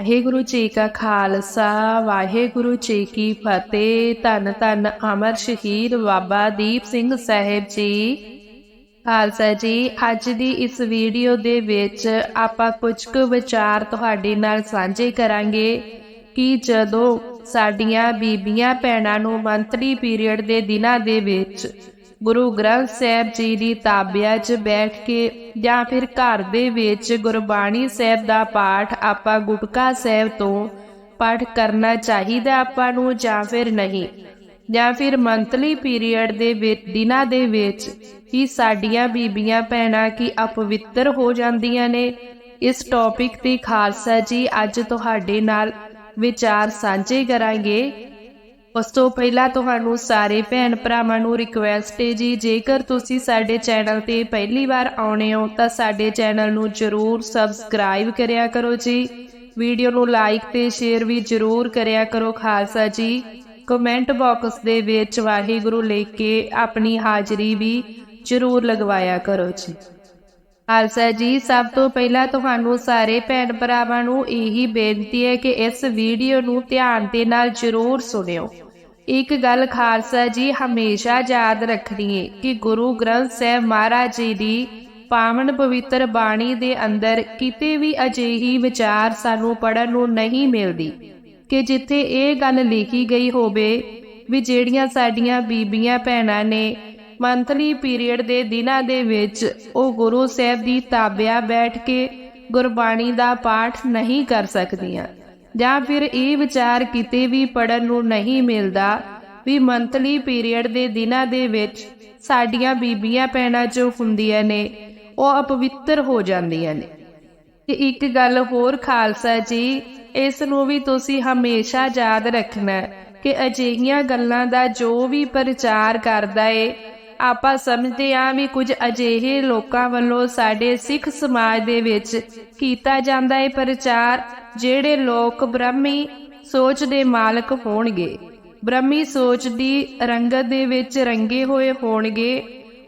ਵਾਹਿਗੁਰੂ ਜੀ ਕਾ ਖਾਲਸਾ, ਵਾਹਿਗੁਰੂ ਜੀ ਕੀ ਫਤਿਹ। ਧੰਨ ਧੰਨ ਅਮਰ ਸ਼ਹੀਦ ਬਾਬਾ ਦੀਪ ਸਿੰਘ ਸਾਹਿਬ ਜੀ। ਖਾਲਸਾ ਜੀ, ਅੱਜ ਦੀ ਇਸ ਵੀਡੀਓ ਦੇ ਵਿੱਚ ਆਪਾਂ ਕੁਝ ਕੁ ਵਿਚਾਰ ਤੁਹਾਡੇ ਨਾਲ ਸਾਂਝੇ ਕਰਾਂਗੇ ਕਿ ਜਦੋਂ ਸਾਡੀਆਂ ਬੀਬੀਆਂ, ਭੈਣਾਂ ਨੂੰ ਮੰਤਰੀ ਪੀਰੀਅਡ ਦੇ ਦਿਨਾਂ ਦੇ ਵਿੱਚ ਗੁਰੂ ਗ੍ਰੰਥ ਸਾਹਿਬ ਜੀ ਦੀ ਤਾਬਿਆ 'ਚ ਬੈਠ ਕੇ ਜਾਂ ਫਿਰ ਘਰ ਦੇ ਵਿੱਚ ਗੁਰਬਾਣੀ ਸਾਹਿਬ ਦਾ ਪਾਠ ਆਪਾਂ ਗੁਟਕਾ ਸਾਹਿਬ ਤੋਂ ਪਾਠ ਕਰਨਾ ਚਾਹੀਦਾ ਆਪਾਂ ਨੂੰ ਜਾਂ ਫਿਰ ਨਹੀਂ? ਜਾਂ ਫਿਰ ਮੰਥਲੀ ਪੀਰੀਅਡ ਦੇ ਵਿੱਚ ਦਿਨਾਂ ਦੇ ਵਿੱਚ ਹੀ ਸਾਡੀਆਂ ਬੀਬੀਆਂ ਭੈਣਾਂ ਕੀ ਅਪਵਿੱਤਰ ਹੋ ਜਾਂਦੀਆਂ ਨੇ? ਇਸ ਟੌਪਿਕ ਤੇ ਖਾਲਸਾ ਜੀ ਅੱਜ ਤੁਹਾਡੇ ਨਾਲ ਵਿਚਾਰ ਸਾਂਝੇ ਕਰਾਂਗੇ। ਉਸ ਤੋਂ ਪਹਿਲਾਂ ਤੁਹਾਨੂੰ ਸਾਰੇ ਭੈਣ ਭਰਾਵਾਂ ਨੂੰ ਰਿਕਵੈਸਟ ਹੈ ਜੀ, ਜੇਕਰ ਤੁਸੀਂ ਸਾਡੇ ਚੈਨਲ ਤੇ ਪਹਿਲੀ ਵਾਰ ਆਉਣੇ ਹੋ, ਤਾਂ ਸਾਡੇ ਚੈਨਲ ਨੂੰ ਜਰੂਰ ਸਬਸਕ੍ਰਾਈਬ ਕਰਿਆ ਕਰੋ ਜੀ। ਵੀਡੀਓ ਨੂੰ ਲਾਈਕ ਤੇ ਸ਼ੇਅਰ ਵੀ ਜਰੂਰ ਕਰਿਆ ਕਰੋ, ਖਾਲਸਾ ਜੀ। ਕਮੈਂਟ ਬਾਕਸ ਦੇ ਵਿੱਚ ਵਾਹਿਗੁਰੂ ਲਿਖ ਕੇ ਆਪਣੀ ਹਾਜ਼ਰੀ ਵੀ ਜਰੂਰ ਲਗਵਾਇਆ ਕਰੋ ਜੀ। ਖਾਲਸਾ ਜੀ, ਸਭ ਤੋਂ ਪਹਿਲਾਂ ਤੁਹਾਨੂੰ ਸਾਰੇ ਭੈਣ ਭਰਾਵਾਂ ਨੂੰ ਇਹੀ ਬੇਨਤੀ ਹੈ ਕਿ ਇਸ ਵੀਡੀਓ ਨੂੰ ਧਿਆਨ ਦੇ ਨਾਲ ਜ਼ਰੂਰ ਸੁਣਿਓ। ਇੱਕ ਗੱਲ ਖਾਲਸਾ ਜੀ, ਹਮੇਸ਼ਾ ਯਾਦ ਰੱਖਣੀ ਹੈ ਕਿ ਗੁਰੂ ਗ੍ਰੰਥ ਸਾਹਿਬ ਮਹਾਰਾਜ ਜੀ ਦੀ ਪਾਵਨ ਪਵਿੱਤਰ ਬਾਣੀ ਦੇ ਅੰਦਰ ਕਿਤੇ ਵੀ ਅਜਿਹੀ ਵਿਚਾਰ ਸਾਨੂੰ ਪੜਨ ਨੂੰ ਨਹੀਂ ਮਿਲਦੀ ਕਿ ਜਿੱਥੇ ਇਹ ਗੱਲ ਲਿਖੀ ਗਈ ਹੋਵੇ ਵੀ ਜਿਹੜੀਆਂ ਸਾਡੀਆਂ ਬੀਬੀਆਂ ਭੈਣਾਂ ਨੇ ਮੰਥਲੀ ਪੀਰੀਅਡ ਦੇ ਦਿਨਾਂ ਦੇ ਵਿੱਚ ਉਹ ਗੁਰੂ ਸਾਹਿਬ ਦੀ ਤਾਬਿਆ ਬੈਠ ਕੇ ਗੁਰਬਾਣੀ ਦਾ ਪਾਠ ਨਹੀਂ ਕਰ ਸਕਦੀਆਂ ਜਾਂ ਫਿਰ ਇਹ ਵਿਚਾਰ ਕਿਤੇ ਵੀ ਪੜਨ ਨੂੰ ਨਹੀਂ ਮਿਲਦਾ ਵੀ ਮੰਥਲੀ ਪੀਰੀਅਡ ਦੇ ਦਿਨਾਂ ਦੇ ਵਿੱਚ ਸਾਡੀਆਂ ਬੀਬੀਆਂ ਭੈਣਾਂ ਜੋ ਹੁੰਦੀਆਂ ਨੇ, ਉਹ ਅਪਵਿੱਤਰ ਹੋ ਜਾਂਦੀਆਂ ਨੇ। ਤੇ ਇੱਕ ਗੱਲ ਹੋਰ ਖਾਲਸਾ ਜੀ, ਇਸ ਨੂੰ ਵੀ ਤੁਸੀਂ ਹਮੇਸ਼ਾ ਯਾਦ ਰੱਖਣਾ ਕਿ ਅਜਿਹੀਆਂ ਗੱਲਾਂ ਦਾ ਜੋ ਵੀ ਪ੍ਰਚਾਰ ਕਰਦਾ ਏ ਆਪਾਂ ਸਮਝਦੇ ਹਾਂ ਵੀ ਕੁਝ ਅਜਿਹੇ ਲੋਕਾਂ ਵੱਲੋਂ ਸਾਡੇ ਸਿੱਖ ਸਮਾਜ ਦੇ ਵਿੱਚ ਕੀਤਾ ਜਾਂਦਾ ਹੈ ਪ੍ਰਚਾਰ, ਜਿਹੜੇ ਲੋਕ ਬ੍ਰਹਮੀ ਸੋਚ ਦੇ ਮਾਲਕ ਹੋਣਗੇ। ਬ੍ਰਹਮੀ ਸੋਚ ਦੀ ਰੰਗਤ ਦੇ ਵਿੱਚ ਰੰਗੇ ਹੋਏ ਹੋਣਗੇ,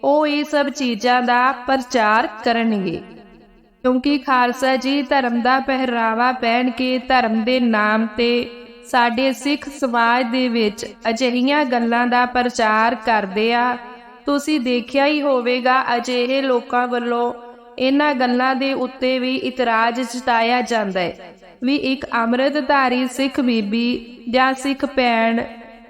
ਉਹ ਇਹ ਸਭ ਚੀਜ਼ਾਂ ਦਾ ਪ੍ਰਚਾਰ ਕਰਨਗੇ। ਕਿਉਂਕਿ ਖਾਲਸਾ ਜੀ ਧਰਮ ਦਾ ਪਹਿਰਾਵਾ ਪਹਿਨ ਕੇ ਧਰਮ ਦੇ ਨਾਮ ਤੇ ਸਾਡੇ ਸਿੱਖ ਸਮਾਜ ਦੇ ਵਿੱਚ ਅਜਿਹੀਆਂ ਗੱਲਾਂ ਦਾ ਪ੍ਰਚਾਰ ਕਰਦੇ ਆ ਤੁਸੀਂ ਦੇਖਿਆ ਹੀ ਹੋਵੇਗਾ ਅਜਿਹੇ ਲੋਕਾਂ ਵੱਲੋਂ ਇਹਨਾਂ ਗੱਲਾਂ ਦੇ ਉੱਤੇ ਵੀ ਇਤਰਾਜ਼ ਜਤਾਇਆ ਜਾਂਦਾ ਹੈ। ਵੀ ਇੱਕ ਅੰਮ੍ਰਿਤਧਾਰੀ ਸਿੱਖ ਬੀਬੀ ਜਾਂ ਸਿੱਖ ਭੈਣ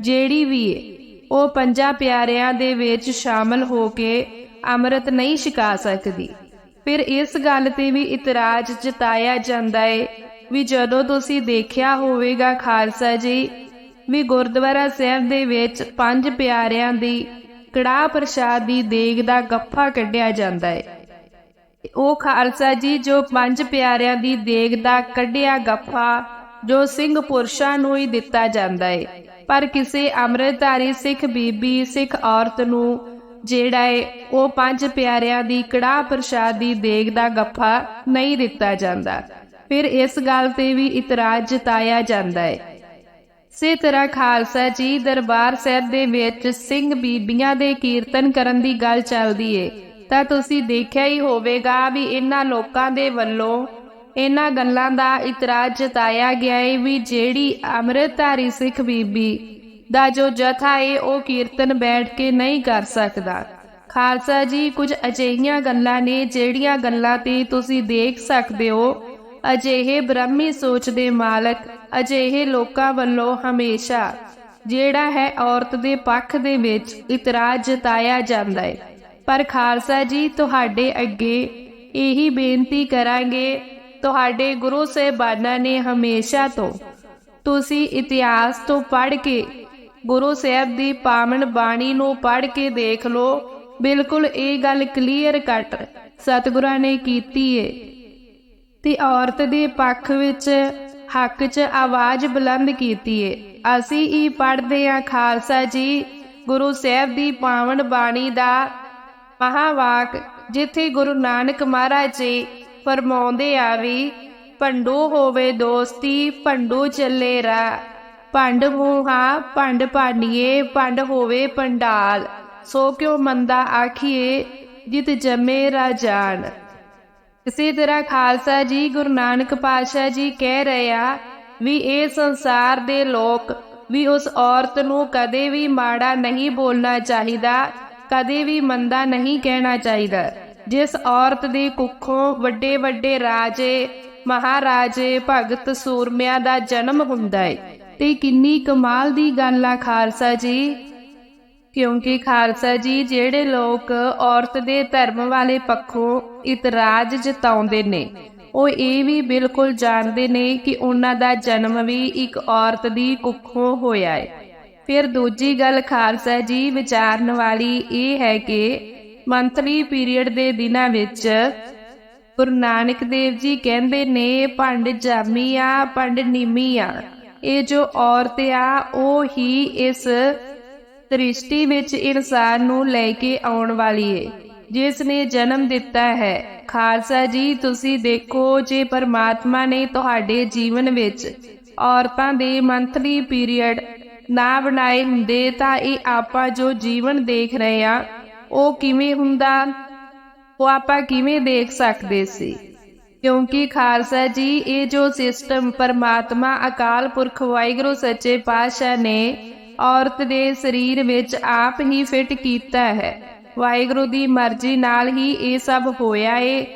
ਜਿਹੜੀ ਵੀ ਹੈ ਉਹ ਪੰਜਾਂ ਪਿਆਰਿਆਂ ਦੇ ਵਿੱਚ ਸ਼ਾਮਲ ਹੋ ਕੇ ਅੰਮ੍ਰਿਤ ਨਹੀਂ ਛਕਾ ਸਕਦੀ। ਫਿਰ ਇਸ ਗੱਲ ਤੇ ਵੀ ਇਤਰਾਜ਼ ਜਤਾਇਆ ਜਾਂਦਾ ਹੈ ਵੀ ਜਦੋਂ ਤੁਸੀਂ ਦੇਖਿਆ ਹੋਵੇਗਾ ਖਾਲਸਾ ਜੀ, ਵੀ ਗੁਰਦੁਆਰਾ ਸਾਹਿਬ ਦੇ ਵਿੱਚ ਪੰਜ ਪਿਆਰਿਆਂ ਦੀ ਕੜਾਹ ਪ੍ਰਸ਼ਾਦ ਦੀ ਦੇਗ ਦਾ ਗੱਫਾ ਕੱਢਿਆ ਜਾਂਦਾ ਹੈ। ਉਹ ਖਾਲਸਾ ਜੀ ਜੋ ਪੰਜ ਪਿਆਰਿਆਂ ਦੀ ਦੇਗ ਦਾ ਕੱਢਿਆ ਗੱਫਾ, ਜੋ ਸਿੰਘ ਪੁਰਸ਼ਾਂ ਨੂੰ ਹੀ ਦਿੱਤਾ ਜਾਂਦਾ ਹੈ। ਪਰ ਕਿਸੇ ਅੰਮ੍ਰਿਤਧਾਰੀ ਸਿੱਖ ਬੀਬੀ, ਸਿੱਖ ਔਰਤ ਨੂੰ ਜਿਹੜਾ ਹੈ, ਉਹ ਪੰਜ ਪਿਆਰਿਆਂ ਦੀ ਕੜਾਹ ਪ੍ਰਸ਼ਾਦ ਦੀ ਦੇਗ ਦਾ ਗੱਫਾ ਨਹੀਂ ਦਿੱਤਾ ਜਾਂਦਾ। ਫਿਰ ਇਸ ਗੱਲ ਤੇ ਵੀ ਇਤਰਾਜ਼ ਜਤਾਇਆ ਜਾਂਦਾ ਹੈ। ਇਸੇ ਤਰ੍ਹਾਂ ਖਾਲਸਾ ਜੀ ਦਰਬਾਰ ਸਾਹਿਬ ਦੇ ਵਿੱਚ ਸਿੰਘ ਬੀਬੀਆਂ ਦੇ ਕੀਰਤਨ ਕਰਨ ਦੀ ਗੱਲ ਚੱਲਦੀ ਏ। ਤਾਂ ਤੁਸੀਂ ਦੇਖਿਆ ਹੀ ਹੋਵੇਗਾ ਵੀ ਇਹਨਾਂ ਲੋਕਾਂ ਦੇ ਵੱਲੋਂ ਇਹਨਾਂ ਗੱਲਾਂ ਦਾ ਇਤਰਾਜ਼ ਜਤਾਇਆ ਗਿਆ ਏ ਵੀ ਜਿਹੜੀ ਅੰਮ੍ਰਿਤਧਾਰੀ ਸਿੱਖ ਬੀਬੀ ਦਾ ਜੋ ਜਥਾ ਏ, ਉਹ ਕੀਰਤਨ ਬੈਠ ਕੇ ਨਹੀਂ ਕਰ ਸਕਦਾ। ਖਾਲਸਾ ਜੀ, ਕੁਝ ਅਜਿਹੀਆਂ ਗੱਲਾਂ ਨੇ ਜਿਹੜੀਆਂ ਗੱਲਾਂ ਤੇ ਤੁਸੀਂ ਦੇਖ ਸਕਦੇ ਹੋ। ਅਜਿਹੇ ਬ੍ਰਹਮੀ ਸੋਚ ਦੇ ਮਾਲਕ, ਅਜਿਹੇ ਲੋਕਾਂ ਵੱਲੋਂ ਹਮੇਸ਼ਾ, ਜਿਹੜਾ ਹੈ ਔਰਤ ਦੇ ਪੱਖ ਦੇ ਵਿੱਚ ਇਤਰਾਜ਼ ਜਤਾਇਆ ਜਾਂਦਾ ਹੈ ਪਰ ਖਾਲਸਾ ਜੀ, ਤੁਹਾਡੇ ਅੱਗੇ ਇਹੀ ਬੇਨਤੀ ਕਰਾਂਗੇ, ਤੁਹਾਡੇ ਗੁਰੂ ਸਾਹਿਬਾਨਾਂ ਨੇ ਹਮੇਸ਼ਾ ਤੋਂ, ਤੁਸੀਂ ਇਤਿਹਾਸ ਤੋਂ ਪੜ੍ਹ ਕੇ, ਗੁਰੂ ਸਾਹਿਬ ਦੀ ਪਾਵਨ ਬਾਣੀ ਨੂੰ ਪੜ੍ਹ ਕੇ ਦੇਖ ਲਓ, ਬਿਲਕੁਲ ਇਹ ਗੱਲ ਕਲੀਅਰ ਕੱਟ ਸਤਿਗੁਰਾਂ ਨੇ ਕੀਤੀ ਏ। ਤੇ ਔਰਤ ਦੇ ਪੱਖ ਵਿੱਚ ਹੱਕ 'ਚ ਆਵਾਜ਼ ਬੁਲੰਦ ਕੀਤੀ ਏ। ਅਸੀਂ ਹੀ ਪੜ੍ਹਦੇ ਆ ਖਾਲਸਾ ਜੀ, ਗੁਰੂ ਸਾਹਿਬ ਦੀ ਪਾਵਨ ਬਾਣੀ ਦਾ ਮਹਾਵਾਕ, ਜਿੱਥੇ ਗੁਰੂ ਨਾਨਕ ਮਹਾਰਾਜ ਜੀ ਫਰਮਾਉਂਦੇ ਆ ਵੀ, ਭੰਡੂ ਹੋਵੇ ਦੋਸਤੀ, ਭੰਡੋ ਚੱਲੇ ਰਾ ਭੰਡ ਮੂਹਾ, ਭੰਡ ਪਾਣੀਏ ਭੰਡ ਹੋਵੇ ਪੰਡਾਲ। ਸੋ ਕਿਉ ਮੰਦਾ ਆਖੀਏ, ਜਿਤ ਜਮੇ ਰਾਜਾਨ ਇਸੇ ਤਰ੍ਹਾਂ ਖਾਲਸਾ ਜੀ ਗੁਰੂ ਨਾਨਕ ਪਾਤਸ਼ਾਹ ਜੀ ਕਹਿ ਰਹੇ ਆ ਵੀ ਇਹ ਸੰਸਾਰ ਦੇ ਲੋਕ ਵੀ ਉਸ ਔਰਤ ਨੂੰ ਕਦੇ ਵੀ ਮਾੜਾ ਨਹੀਂ ਬੋਲਣਾ ਚਾਹੀਦਾ, ਕਦੇ ਵੀ ਮੰਦਾ ਨਹੀਂ ਕਹਿਣਾ ਚਾਹੀਦਾ। ਜਿਸ ਔਰਤ ਦੇ ਕੁੱਖੋਂ ਵੱਡੇ ਵੱਡੇ ਰਾਜੇ, ਮਹਾਰਾਜੇ, ਭਗਤ ਸੂਰਮਿਆਂ ਦਾ ਜਨਮ ਹੁੰਦਾ ਹੈ ਤੇ ਕਿੰਨੀ ਕਮਾਲ ਦੀ ਗੱਲ ਆ ਖਾਲਸਾ ਜੀ। ਕਿਉਂਕਿ ਖਾਲਸਾ ਜੀ ਜਿਹੜੇ ਲੋਕ ਔਰਤ ਦੇ ਧਰਮ ਵਾਲੇ ਪੱਖੋਂ ਇਤਰਾਜ਼ ਜਤਾਉਂਦੇ ਨੇ, ਉਹ ਇਹ ਵੀ ਬਿਲਕੁਲ ਜਾਣਦੇ ਨੇ ਕਿ ਉਹਨਾਂ ਦਾ ਜਨਮ ਵੀ ਇੱਕ ਔਰਤ ਦੀ ਕੁੱਖੋਂ ਹੋਇਆ ਹੈ। ਫਿਰ ਦੂਜੀ ਗੱਲ ਖਾਲਸਾ ਜੀ ਵਿਚਾਰਨ ਵਾਲੀ ਇਹ ਹੈ ਕਿ ਮੰਥਲੀ ਪੀਰੀਅਡ ਦੇ ਦਿਨਾਂ ਵਿੱਚ ਗੁਰੂ ਨਾਨਕ ਦੇਵ ਜੀ ਕਹਿੰਦੇ ਨੇ, ਭੰਡ ਜਾਮੀ ਆ, ਭੰਡ ਨੀਮੀ ਆ। ਇਹ ਜੋ ਔਰਤ ਆ, ਉਹ ਹੀ ਇਸ ਦ੍ਰਿਸ਼ਟੀ ਵਿੱਚ ਇਨਸਾਨ ਨੂੰ ਲੈ ਕੇ ਆਉਣ ਵਾਲੀ ਏ, ਜਿਸ ਨੇ ਜਨਮ ਦਿੱਤਾ ਹੈ। ਖਾਲਸਾ ਜੀ, ਤੁਸੀਂ ਦੇਖੋ, ਜੇ ਪਰਮਾਤਮਾ ਨੇ ਤੁਹਾਡੇ ਜੀਵਨ ਵਿੱਚ ਔਰਤਾਂ ਦੇ ਮੰਥਲੀ ਪੀਰੀਅਡ ਨਾ ਬਣਾਏ ਹੁੰਦੇ, ਤਾਂ ਇਹ ਆਪਾਂ ਜੋ ਜੀਵਨ ਦੇਖ ਰਹੇ ਆ ਉਹ ਕਿਵੇਂ ਹੁੰਦਾ? ਉਹ ਆਪਾਂ ਕਿਵੇਂ ਦੇਖ ਸਕਦੇ ਸੀ? ਕਿਉਂਕਿ ਖਾਲਸਾ ਜੀ, ਇਹ ਜੋ ਸਿਸਟਮ ਪਰਮਾਤਮਾ ਅਕਾਲ ਪੁਰਖ ਵਾਹਿਗੁਰੂ ਸੱਚੇ ਪਾਤਸ਼ਾਹ ਨੇ ਔਰਤ ਦੇ ਸਰੀਰ ਵਿੱਚ ਆਪ ਹੀ ਫਿੱਟ ਕੀਤਾ ਹੈ। ਵਾਹਿਗੁਰੂ ਦੀ ਮਰਜ਼ੀ ਨਾਲ ਹੀ ਇਹ ਸਭ ਹੋਇਆ ਏ।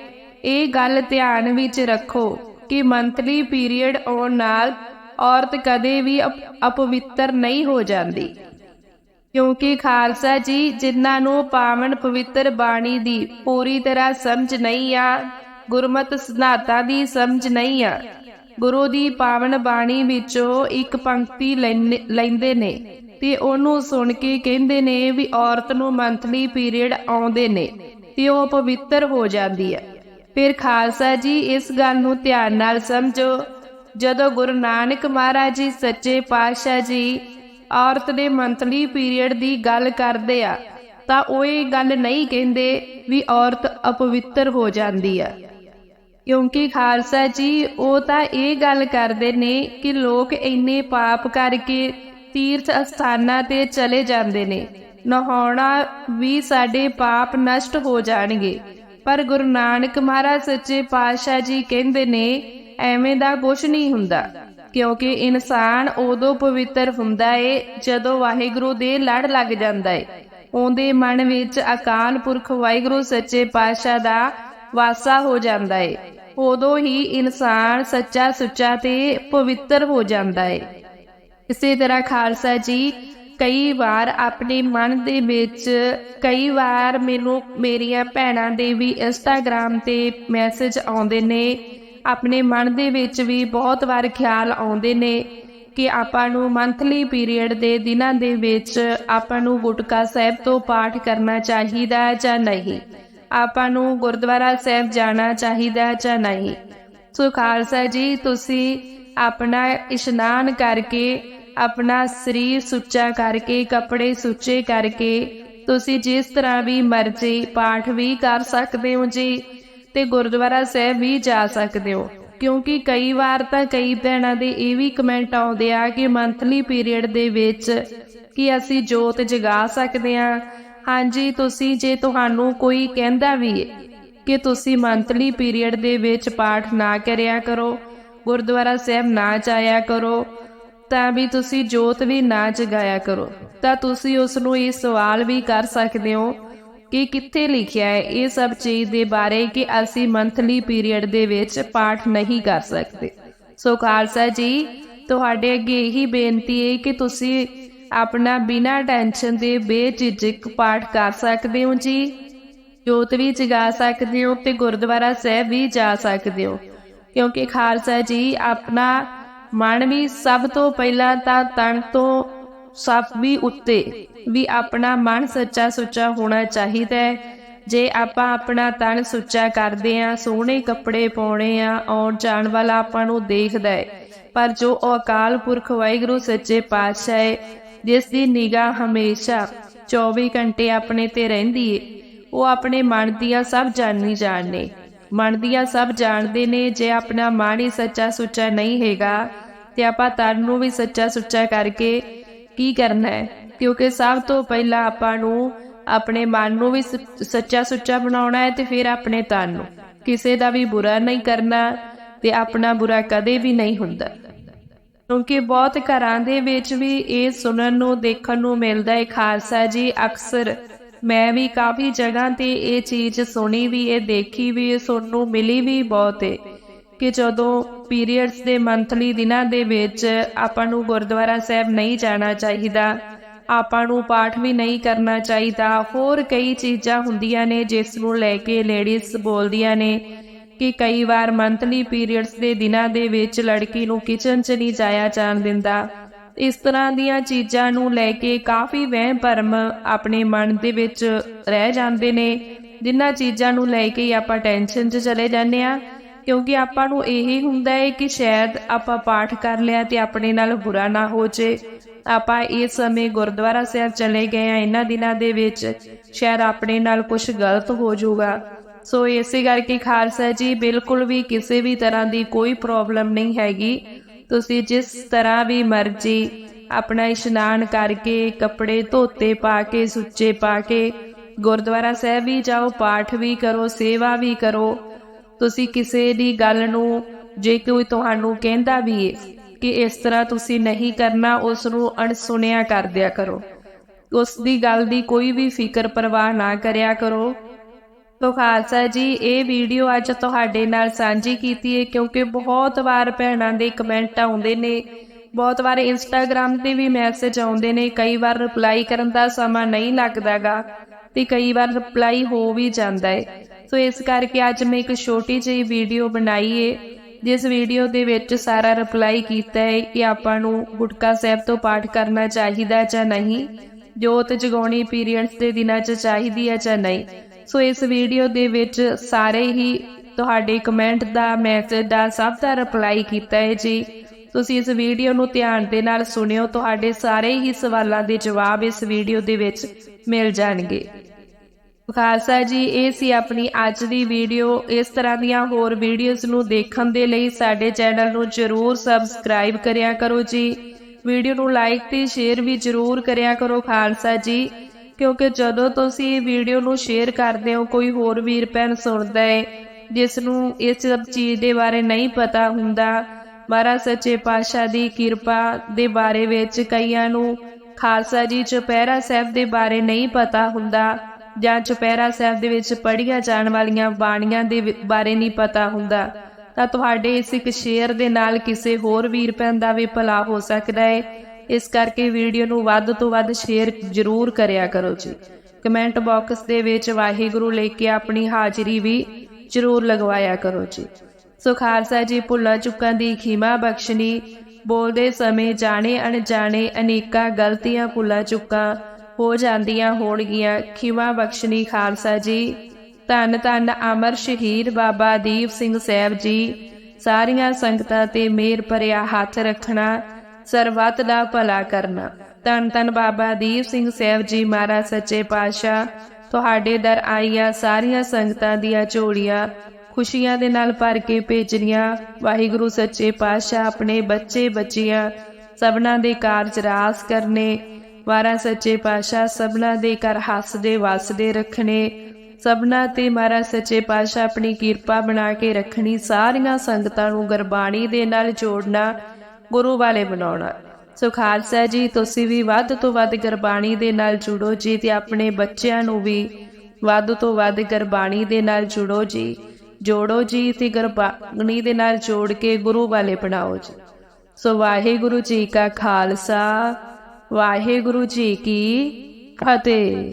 ਇਹ ਗੱਲ ਧਿਆਨ ਵਿੱਚ ਰੱਖੋ ਕਿ ਮੰਥਲੀ ਪੀਰੀਅਡ ਆਉਣ ਨਾਲ ਔਰਤ ਕਦੇ ਵੀ ਅਪਵਿੱਤਰ ਨਹੀਂ ਹੋ ਜਾਂਦੀ। ਕਿਉਂਕਿ ਖਾਲਸਾ ਜੀ, ਜਿਨ੍ਹਾਂ ਨੂੰ ਪਾਵਨ ਪਵਿੱਤਰ ਬਾਣੀ ਦੀ ਪੂਰੀ ਤਰ੍ਹਾਂ ਸਮਝ ਨਹੀਂ ਆ, ਗੁਰਮਤ ਸਿਧਾਂਤਾਂ ਦੀ ਸਮਝ ਨਹੀਂ ਆ ਗੁਰੂ ਦੀ ਪਾਵਨ ਬਾਣੀ ਵਿੱਚੋਂ ਇੱਕ ਪੰਕਤੀ ਲੈਂਦੇ ਨੇ ਤੇ ਉਹਨੂੰ ਸੁਣ ਕੇ ਕਹਿੰਦੇ ਨੇ ਵੀ ਔਰਤ ਨੂੰ ਮੰਥਲੀ ਪੀਰੀਅਡ ਆਉਂਦੇ ਨੇ ਤੇ ਉਹ ਪਵਿੱਤਰ ਹੋ ਜਾਂਦੀ ਹੈ। ਫਿਰ ਖਾਲਸਾ ਜੀ ਇਸ ਗੱਲ ਨੂੰ ਧਿਆਨ ਨਾਲ ਸਮਝੋ। ਜਦੋਂ ਗੁਰੂ ਨਾਨਕ ਮਹਾਰਾਜ ਜੀ ਸੱਚੇ ਪਾਤਸ਼ਾਹ ਜੀ ਔਰਤ ਦੇ ਮੰਥਲੀ ਪੀਰੀਅਡ ਦੀ ਗੱਲ ਕਰਦੇ ਆ, ਤਾਂ ਉਹ ਇਹ ਗੱਲ ਨਹੀਂ ਕਹਿੰਦੇ ਵੀ ਔਰਤ ਅਪਵਿੱਤਰ ਹੋ ਜਾਂਦੀ ਆ। ਕਿਉਂਕਿ ਖਾਲਸਾ ਜੀ, ਉਹ ਤਾਂ ਇਹ ਗੱਲ ਕਰਦੇ ਨੇ ਕਿ ਲੋਕ ਇੰਨੇ ਪਾਪ ਕਰਕੇ ਤੀਰਥ ਅਸਥਾਨਾਂ ਤੇ ਚਲੇ ਜਾਂਦੇ ਨੇ। ਨਹਾਉਣਾ ਵੀ ਸਾਡੇ ਪਾਪ ਨਸ਼ਟ ਹੋ ਜਾਣਗੇ। ਪਰ ਗੁਰੂ ਨਾਨਕ ਮਹਾਰਾਜ ਸੱਚੇ ਪਾਤਸ਼ਾਹ ਜੀ ਕਹਿੰਦੇ ਨੇ, ਐਵੇਂ ਦਾ ਕੁਝ ਨਹੀਂ ਹੁੰਦਾ। ਕਿਉਂਕਿ ਇਨਸਾਨ ਉਦੋਂ ਪਵਿੱਤਰ ਹੁੰਦਾ ਏ, ਜਦੋਂ ਵਾਹਿਗੁਰੂ ਦੇ ਲੜ ਲੱਗ ਜਾਂਦਾ ਏ। ਉਹਦੇ ਮਨ ਵਿੱਚ ਅਕਾਲ ਪੁਰਖ ਵਾਹਿਗੁਰੂ ਸੱਚੇ ਪਾਤਸ਼ਾਹ ਦਾ ਵਾਸਾ ਹੋ ਜਾਂਦਾ ਏ। ਉਦੋਂ ਹੀ ਇਨਸਾਨ ਸੱਚਾ ਸੁੱਚਾ ਤੇ ਪਵਿੱਤਰ ਹੋ ਜਾਂਦਾ ਹੈ ਇਸੇ ਤਰ੍ਹਾਂ ਖਾਲਸਾ ਜੀ ਕਈ ਵਾਰ ਆਪਣੇ ਮਨ ਦੇ ਵਿੱਚ, ਕਈ ਵਾਰ ਮੈਨੂੰ ਮੇਰੀਆਂ ਭੈਣਾਂ ਦੇ ਵੀ ਇੰਸਟਾਗ੍ਰam ਤੇ ਮੈਸੇਜ ਆਉਂਦੇ ਨੇ। ਆਪਣੇ ਮਨ ਦੇ ਵਿੱਚ ਵੀ ਬਹੁਤ ਵਾਰ ਖਿਆਲ ਆਉਂਦੇ ਨੇ ਕਿ ਆਪਾਂ ਨੂੰ ਮੰਥਲੀ ਪੀਰੀਅਡ ਦੇ ਦਿਨਾਂ ਦੇ ਵਿੱਚ ਆਪਾਂ ਨੂੰ ਗੁਟਕਾ ਸਾਹਿਬ ਤੋਂ ਪਾਠ ਕਰਨਾ ਚਾਹੀਦਾ ਜਾਂ ਨਹੀਂ। ਆਪਾਂ ਨੂੰ ਗੁਰਦੁਆਰਾ ਸਾਹਿਬ ਜਾਣਾ ਚਾਹੀਦਾ ਜਾਂ ਨਹੀਂ? ਸੋ ਖਾਲਸਾ ਜੀ, ਤੁਸੀਂ ਆਪਣਾ ਇਸ਼ਨਾਨ ਕਰਕੇ, ਆਪਣਾ ਸਰੀਰ ਸੁੱਚਾ ਕਰਕੇ, ਕੱਪੜੇ ਸੁੱਚੇ ਕਰਕੇ, ਤੁਸੀਂ ਜਿਸ ਤਰ੍ਹਾਂ ਵੀ ਮਰਜ਼ੀ ਪਾਠ ਵੀ ਕਰ ਸਕਦੇ ਹੋ ਜੀ ਤੇ ਗੁਰਦੁਆਰਾ ਸਾਹਿਬ ਵੀ ਜਾ ਸਕਦੇ ਹੋ। ਕਿਉਂਕਿ ਕਈ ਵਾਰ ਤਾਂ ਕਈ ਭੈਣਾਂ ਦੇ ਇਹ ਵੀ ਕਮੈਂਟ ਆਉਂਦੇ ਆ ਕਿ ਮੰਥਲੀ ਪੀਰੀਅਡ ਦੇ ਵਿੱਚ ਕਿ ਅਸੀਂ ਜੋਤ ਜਗਾ ਸਕਦੇ ਆ ਹਾਂਜੀ, ਤੁਸੀਂ ਜੇ ਤੁਹਾਨੂੰ ਕੋਈ ਕਹਿੰਦਾ ਵੀ ਹੈ ਕਿ ਤੁਸੀਂ ਮੰਥਲੀ ਪੀਰੀਅਡ ਦੇ ਵਿੱਚ ਪਾਠ ਨਾ ਕਰਿਆ ਕਰੋ, ਗੁਰਦੁਆਰਾ ਸਾਹਿਬ ਨਾ ਜਾਇਆ ਕਰੋ, ਤਾਂ ਵੀ ਤੁਸੀਂ ਜੋਤ ਵੀ ਨਾ ਜਗਾਇਆ ਕਰੋ, ਤਾਂ ਤੁਸੀਂ ਉਸ ਨੂੰ ਇਹ ਸਵਾਲ ਵੀ ਕਰ ਸਕਦੇ ਹੋ ਕਿ ਕਿੱਥੇ ਲਿਖਿਆ ਹੈ ਇਹ ਸਭ ਚੀਜ਼ ਦੇ ਬਾਰੇ ਕਿ ਅਸੀਂ ਮੰਥਲੀ ਪੀਰੀਅਡ ਦੇ ਵਿੱਚ ਪਾਠ ਨਹੀਂ ਕਰ ਸਕਦੇ। ਸੋ ਖਾਲਸਾ ਜੀ, ਤੁਹਾਡੇ ਅੱਗੇ ਇਹੀ ਬੇਨਤੀ ਹੈ ਕਿ ਤੁਸੀਂ ਆਪਣਾ ਬਿਨਾਂ ਟੈਨਸ਼ਨ ਦੇ ਬੇਝਿਜਕ ਪਾਠ ਕਰ ਸਕਦੇ ਹੋ ਜੀ। ਜੋਤ ਵੀ ਜਗਾ ਸਕਦੇ ਹੋ ਤੇ ਗੁਰਦੁਆਰਾ ਸਾਹਿਬ ਵੀ ਜਾ ਸਕਦੇ ਹੋ। ਕਿਉਂਕਿ ਖਾਲਸਾ ਜੀ, ਆਪਣਾ ਮਨ ਵੀ ਸਭ ਤੋਂ ਪਹਿਲਾਂ ਤਾਂ ਤਨ ਤੋਂ ਸਭ ਵੀ ਉੱਤੇ ਵੀ ਆਪਣਾ ਮਨ ਸੱਚਾ ਸੁੱਚਾ ਹੋਣਾ ਚਾਹੀਦਾ ਹੈ। ਜੇ ਆਪਾਂ ਆਪਣਾ ਤਨ ਸੁੱਚਾ ਕਰਦੇ ਆ ਸੋਹਣੇ ਕੱਪੜੇ ਪਾਉਣੇ ਆ ਆਉਣ ਜਾਣ ਵਾਲਾ ਆਪਾਂ ਨੂੰ ਦੇਖਦਾ ਹੈ। ਪਰ ਜੋ ਉਹ ਅਕਾਲ ਪੁਰਖ ਵਾਹਿਗੁਰੂ, ਸੱਚੇ ਪਾਤਸ਼ਾਹ ਹੈ ਜਿਸ ਦੀ ਨਿਗਾਹ ਹਮੇਸ਼ਾ 24 ਘੰਟੇ ਆਪਣੇ ਤੇ ਰਹਿੰਦੀ ਏ, ਉਹ ਆਪਣੇ ਮਨ ਦੀਆਂ ਸਭ ਜਾਣੀ ਜਾਣਨੇ ਮਨ ਦੀਆਂ ਸਭ ਜਾਣਦੇ ਨੇ, ਜੇ ਆਪਣਾ ਮਨ ਹੀ ਸੱਚਾ ਸੁੱਚਾ ਨਹੀਂ ਹੈਗਾ, ਤੇ ਆਪਾਂ ਤਨ ਨੂੰ ਵੀ ਸੱਚਾ ਸੁੱਚਾ ਕਰਕੇ ਕੀ ਕਰਨਾ ਹੈ? ਕਿਉਂਕਿ ਸਭ ਤੋਂ ਪਹਿਲਾਂ ਆਪਾਂ ਨੂੰ ਆਪਣੇ ਮਨ ਨੂੰ ਵੀ ਸੱਚਾ ਸੁੱਚਾ ਬਣਾਉਣਾ ਹੈ ਤੇ ਫਿਰ ਆਪਣੇ ਤਨ ਨੂੰ। ਕਿਸੇ ਦਾ ਵੀ ਬੁਰਾ ਨਹੀਂ ਕਰਨਾ ਤੇ ਆਪਣਾ ਬੁਰਾ ਕਦੇ ਵੀ ਨਹੀਂ ਹੁੰਦਾ। ਕਿਉਂਕਿ ਬਹੁਤ ਘਰਾਂ ਦੇ ਵਿੱਚ ਵੀ ਇਹ ਸੁਣਨ ਨੂੰ, ਦੇਖਣ ਨੂੰ ਮਿਲਦਾ ਹੈ ਖਾਲਸਾ ਜੀ, ਅਕਸਰ ਮੈਂ ਵੀ ਕਾਫੀ ਜਗ੍ਹਾ ਤੇ ਇਹ ਚੀਜ਼ ਸੁਣੀ ਵੀ ਇਹ ਦੇਖੀ ਵੀ ਇਹ ਸੁਣਨ ਨੂੰ ਮਿਲੀ ਵੀ ਬਹੁਤ ਹੈ ਕਿ ਜਦੋਂ ਪੀਰੀਅਡਸ ਦੇ ਮੰਥਲੀ ਦਿਨਾਂ ਦੇ ਵਿੱਚ ਆਪਾਂ ਨੂੰ ਗੁਰਦੁਆਰਾ ਸਾਹਿਬ ਨਹੀਂ ਜਾਣਾ ਚਾਹੀਦਾ, ਆਪਾਂ ਨੂੰ ਪਾਠ ਵੀ ਨਹੀਂ ਕਰਨਾ ਚਾਹੀਦਾ, ਹੋਰ ਕਈ ਚੀਜ਼ਾਂ ਹੁੰਦੀਆਂ ਨੇ ਜਿਸ ਨੂੰ ਲੈ ਕੇ ਲੇਡੀਜ਼ ਬੋਲਦੀਆਂ ਨੇ। ਕਿ ਕਈ ਵਾਰ ਮੰਥਲੀ ਪੀਰੀਅਡਸ ਦੇ ਦਿਨਾਂ ਦੇ ਵਿੱਚ ਲੜਕੀ ਨੂੰ ਕਿਚਨ 'ਚ ਨਹੀਂ ਜਾਇਆ ਜਾਣ ਦਿੰਦਾ। ਇਸ ਤਰ੍ਹਾਂ ਦੀਆਂ ਚੀਜ਼ਾਂ ਨੂੰ ਲੈ ਕੇ ਕਾਫੀ ਵਹਿਮ ਭਰਮ ਆਪਣੇ ਮਨ ਦੇ ਵਿੱਚ ਰਹਿ ਜਾਂਦੇ ਨੇ। ਜਿਨ੍ਹਾਂ ਚੀਜ਼ਾਂ ਨੂੰ ਲੈ ਕੇ ਆਪਾਂ ਟੈਨਸ਼ਨ 'ਚ ਚਲੇ ਜਾਂਦੇ ਆ ਕਿਉਂਕਿ ਆਪਾਂ ਨੂੰ ਇਹ ਹੁੰਦਾ ਹੈ ਕਿ ਸ਼ਾਇਦ ਆਪਾਂ ਪਾਠ ਕਰ ਲਿਆ ਤੇ ਆਪਣੇ ਨਾਲ ਬੁਰਾ ਨਾ ਹੋ ਜੇ। ਆਪਾਂ ਇਸ ਸਮੇਂ ਗੁਰਦੁਆਰਾ ਸਾਹਿਬ ਚਲੇ ਗਏ ਆ ਇਹਨਾਂ ਦਿਨਾਂ ਦੇ ਵਿੱਚ ਸ਼ਾਇਦ ਆਪਣੇ ਨਾਲ ਕੁਝ ਗਲਤ ਹੋ ਜਾਊਗਾ। ਸੋ ਇਸੇ ਕਰਕੇ ਖਾਲਸਾ ਜੀ, ਬਿਲਕੁਲ ਵੀ ਕਿਸੇ ਵੀ ਤਰ੍ਹਾਂ ਦੀ ਕੋਈ ਪ੍ਰੋਬਲਮ ਨਹੀਂ ਹੈਗੀ। ਤੁਸੀਂ ਜਿਸ ਤਰ੍ਹਾਂ ਵੀ ਮਰਜ਼ੀ ਆਪਣਾ ਇਸ਼ਨਾਨ ਕਰਕੇ ਕੱਪੜੇ ਧੋਤੇ ਪਾ ਕੇ, ਸੁੱਚੇ ਪਾ ਕੇ, ਗੁਰਦੁਆਰਾ ਸਾਹਿਬ ਵੀ ਜਾਓ, ਪਾਠ ਵੀ ਕਰੋ, ਸੇਵਾ ਵੀ ਕਰੋ, ਤੁਸੀਂ ਕਿਸੇ ਦੀ ਗੱਲ ਨੂੰ, ਜੇ ਕੋਈ ਤੁਹਾਨੂੰ ਕਹਿੰਦਾ ਵੀ ਏ ਕਿ ਇਸ ਤਰ੍ਹਾਂ ਤੁਸੀਂ ਨਹੀਂ ਕਰਨਾ ਉਸ ਨੂੰ ਅਣਸੁਣਿਆ ਕਰ ਦਿਆ ਕਰੋ। ਉਸ ਦੀ ਗੱਲ ਦੀ ਕੋਈ ਵੀ ਫਿਕਰ ਪਰਵਾਹ ਨਾ ਕਰਿਆ ਕਰੋ। ਤੋ ਖਾਲਸਾ ਜੀ, ਇਹ ਵੀਡੀਓ ਅੱਜ ਤੁਹਾਡੇ ਨਾਲ ਸਾਂਝੀ ਕੀਤੀ ਹੈ ਕਿਉਂਕਿ ਬਹੁਤ ਵਾਰ ਭੈਣਾਂ ਦੇ ਕਮੈਂਟ ਆਉਂਦੇ ਨੇ। ਬਹੁਤ ਵਾਰ ਇੰਸਟਾਗ੍ਰam ਤੇ ਵੀ ਮੈਸੇਜ ਆਉਂਦੇ ਨੇ, ਕਈ ਵਾਰ ਰਿਪਲਾਈ ਕਰਨ ਦਾ ਸਮਾਂ ਨਹੀਂ ਲੱਗਦਾਗਾ ਤੇ ਕਈ ਵਾਰ ਰਿਪਲਾਈ ਹੋ ਵੀ ਜਾਂਦਾ ਹੈ। ਸੋ ਇਸ ਕਰਕੇ ਅੱਜ ਮੈਂ ਇੱਕ ਛੋਟੀ ਜਿਹੀ ਵੀਡੀਓ ਬਣਾਈ ਏ, ਜਿਸ ਵੀਡੀਓ ਦੇ ਵਿੱਚ ਸਾਰਾ ਰਿਪਲਾਈ ਕੀਤਾ ਹੈ ਕਿ ਆਪਾਂ ਨੂੰ ਗੁਟਕਾ ਸਾਹਿਬ ਤੋਂ ਪਾਠ ਕਰਨਾ ਚਾਹੀਦਾ ਜਾਂ ਨਹੀਂ, ਜੋਤ ਜਗਾਉਣੀ ਪੀਰੀਅਡਸ ਦੇ ਦਿਨਾਂ 'ਚ ਚਾਹੀਦੀ ਹੈ ਜਾਂ ਨਹੀਂ। ਸੋ ਇਸ ਵੀਡੀਓ ਦੇ ਵਿੱਚ ਸਾਰੇ ਹੀ ਤੁਹਾਡੇ ਕਮੈਂਟ ਦਾ ਮੈਸੇਜ ਦਾ ਸਭ ਦਾ ਰਿਪਲਾਈ ਕੀਤਾ ਹੈ ਜੀ। ਤੁਸੀਂ ਇਸ ਵੀਡੀਓ ਨੂੰ ਧਿਆਨ ਦੇ ਨਾਲ ਸੁਣਿਓ, ਤੁਹਾਡੇ ਸਾਰੇ ਹੀ ਸਵਾਲਾਂ ਦੇ ਜਵਾਬ ਇਸ ਵੀਡੀਓ ਦੇ ਵਿੱਚ ਮਿਲ ਜਾਣਗੇ। ਖਾਲਸਾ ਜੀ, ਇਹ ਸੀ ਆਪਣੀ ਅੱਜ ਦੀ ਵੀਡੀਓ ਇਸ ਤਰ੍ਹਾਂ ਦੀਆਂ ਹੋਰ ਵੀਡੀਓਜ਼ ਨੂੰ ਦੇਖਣ ਦੇ ਲਈ ਸਾਡੇ ਚੈਨਲ ਨੂੰ ਜਰੂਰ ਸਬਸਕ੍ਰਾਈਬ ਕਰਿਆ ਕਰੋ ਜੀ। ਵੀਡੀਓ ਨੂੰ ਲਾਈਕ ਤੇ ਸ਼ੇਅਰ ਵੀ ਜਰੂਰ ਕਰਿਆ ਕਰੋ ਖਾਲਸਾ ਜੀ। ਕਿਉਂਕਿ ਜਦੋਂ ਤੁਸੀਂ ਵੀਡੀਓ ਨੂੰ ਸ਼ੇਅਰ ਕਰਦੇ ਹੋ, ਕੋਈ ਹੋਰ ਵੀਰ ਭੈਣ ਸੁਣਦਾ ਹੈ ਜਿਸ ਨੂੰ ਇਸ ਸਭ ਚੀਜ਼ ਦੇ ਬਾਰੇ ਨਹੀਂ ਪਤਾ ਹੁੰਦਾ, ਮਹਾਰਾਜ ਸੱਚੇ ਪਾਤਸ਼ਾਹ ਦੀ ਕਿਰਪਾ ਦੇ ਬਾਰੇ ਵਿੱਚ ਕਈਆਂ ਨੂੰ ਖਾਲਸਾ ਜੀ ਚੁਪਹਿਰਾ ਸਾਹਿਬ ਦੇ ਬਾਰੇ ਨਹੀਂ ਪਤਾ ਹੁੰਦਾ, ਜਾਂ ਚੁਪਹਿਰਾ ਸਾਹਿਬ ਦੇ ਵਿੱਚ ਪੜ੍ਹੀਆਂ ਜਾਣ ਵਾਲੀਆਂ ਬਾਣੀਆਂ ਦੇ ਵਿ- ਬਾਰੇ ਨਹੀਂ ਪਤਾ ਹੁੰਦਾ, ਤਾਂ ਤੁਹਾਡੇ ਇਸ ਇੱਕ ਸ਼ੇਅਰ ਦੇ ਨਾਲ ਕਿਸੇ ਹੋਰ ਵੀਰ ਭੈਣ ਦਾ ਵੀ ਭਲਾ ਹੋ ਸਕਦਾ ਹੈ ਇਸ ਕਰਕੇ ਵੀਡੀਓ ਨੂੰ ਵੱਧ ਤੋਂ ਵੱਧ ਸ਼ੇਅਰ ਜ਼ਰੂਰ ਕਰਿਆ ਕਰੋ ਜੀ। ਕਮੈਂਟ ਬਾਕਸ ਦੇ ਵਿੱਚ ਵਾਹਿਗੁਰੂ ਲੈ ਕੇ ਆਪਣੀ ਹਾਜ਼ਰੀ ਵੀ ਜ਼ਰੂਰ ਲਗਵਾਇਆ ਕਰੋ ਜੀ। ਸੋ ਖਾਲਸਾ ਜੀ, ਭੁੱਲਾਂ ਚੁੱਕਾਂ ਦੀ ਖਿਮਾ ਬਖਸ਼ਣੀ, ਬੋਲਦੇ ਸਮੇਂ ਜਾਣੇ ਅਣਜਾਣੇ ਅਨੇਕਾਂ ਗਲਤੀਆਂ, ਭੁੱਲਾਂ ਚੁੱਕਾਂ ਹੋ ਜਾਂਦੀਆਂ ਹੋਣਗੀਆਂ। ਖਿਮਾ ਬਖਸ਼ਣੀ ਖਾਲਸਾ ਜੀ। ਧੰਨ ਧੰਨ ਅਮਰ ਸ਼ਹੀਦ ਬਾਬਾ ਦੀਪ ਸਿੰਘ ਸਾਹਿਬ ਜੀ। ਸਾਰੀਆਂ ਸੰਗਤਾਂ ਤੇ ਮੇਰ ਭਰਿਆ ਹੱਥ ਰੱਖਣਾ। ਸਰਬੱਤ ਦਾ ਭਲਾ ਕਰਨਾ। ਧੰਨ ਧੰਨ ਬਾਬਾ ਦੀਪ ਸਿੰਘ ਸਾਹਿਬ ਜੀ ਮਹਾਰਾਜ ਸੱਚੇ ਪਾਤਸ਼ਾਹ, ਤੁਹਾਡੇ ਦਰ ਆਈਆਂ ਸਾਰੀਆਂ ਸੰਗਤਾਂ ਦੀਆਂ ਝੋਲੀਆਂ ਖੁਸ਼ੀਆਂ ਦੇ ਨਾਲ ਭਰ ਕੇ ਭੇਜਣੀਆਂ। ਵਾਹਿਗੁਰੂ ਸੱਚੇ ਪਾਤਸ਼ਾਹ ਆਪਣੇ ਬੱਚੇ ਬੱਚੀਆਂ ਸਭਨਾਂ ਦੇ ਕਾਰਜ ਰਾਸ ਕਰਨੇ। ਵਾਰਾ ਸੱਚੇ ਪਾਤਸ਼ਾਹ ਸਭਨਾਂ ਦੇ ਘਰ ਹੱਸਦੇ ਵਸਦੇ ਰੱਖਣੇ। ਸਭਨਾ ਤੇ ਮਹਾਰਾਜ ਸੱਚੇ ਪਾਤਸ਼ਾਹ ਆਪਣੀ ਕਿਰਪਾ ਬਣਾ ਕੇ ਰੱਖਣੀ। ਸਾਰੀਆਂ ਸੰਗਤਾਂ ਨੂੰ ਗੁਰਬਾਣੀ ਦੇ ਨਾਲ ਜੋੜਨਾ। ਗੁਰੂ ਵਾਲੇ ਬਣਾਉਣਾ। ਸੋ ਖਾਲਸਾ ਜੀ, ਤੁਸੀਂ ਵੀ ਵੱਧ ਤੋਂ ਵੱਧ ਗੁਰਬਾਣੀ ਦੇ ਨਾਲ ਜੁੜੋ ਜੀ ਤੇ ਆਪਣੇ ਬੱਚਿਆਂ ਨੂੰ ਵੀ ਵੱਧ ਤੋਂ ਵੱਧ ਗੁਰਬਾਣੀ ਦੇ ਨਾਲ ਜੁੜੋ ਜੀ। ਜੋੜੋ ਜੀ ਤੇ ਗੁਰਬਾਣੀ ਦੇ ਨਾਲ ਜੋੜ ਕੇ ਗੁਰੂ ਵਾਲੇ ਬਣਾਓ ਜੀ। ਸੋ ਵਾਹਿਗੁਰੂ ਜੀ ਕਾ ਖਾਲਸਾ, ਵਾਹਿਗੁਰੂ ਜੀ ਕੀ ਫਤਿਹ।